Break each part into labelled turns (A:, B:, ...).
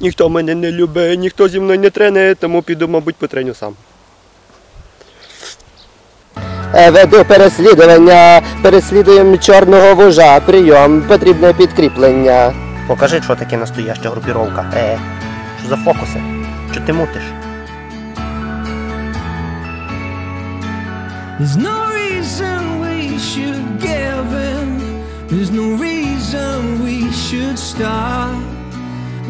A: Ніхто мене не любить, ніхто зі мною не тренує, тому піду, мабуть, потреню сам.
B: Е, веду переслідування, переслідуємо чорного вожа. прийом, потрібне підкріплення.
C: Покажи, що таке настояща групіровка. Е, Що за фокуси? Що ти мутиш?
D: There's no reason we should give in. There's no reason we should stop.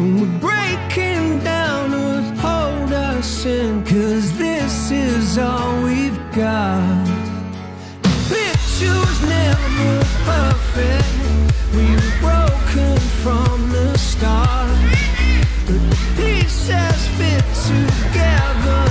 D: And we're breaking down, earth, hold us in, cause this is all we've got. Picture's never perfect, we were broken from the start. But the pieces fit together.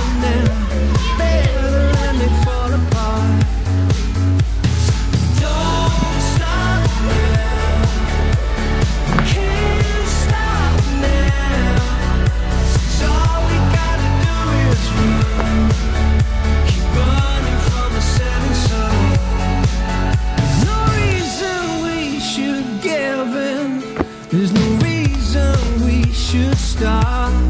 D: star.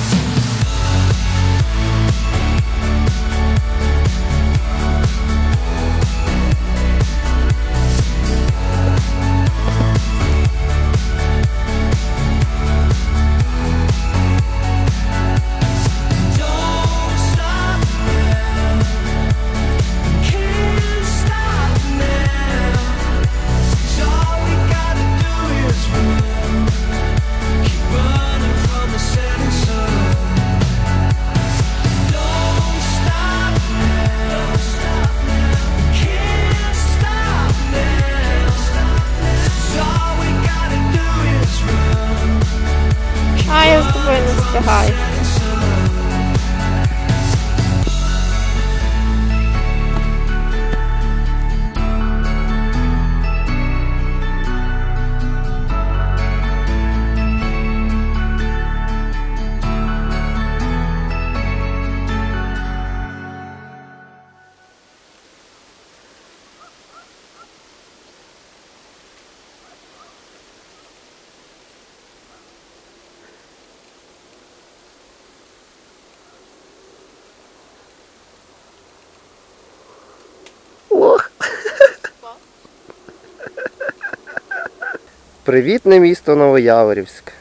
D: high.
B: Привітне місто Новояворівськ.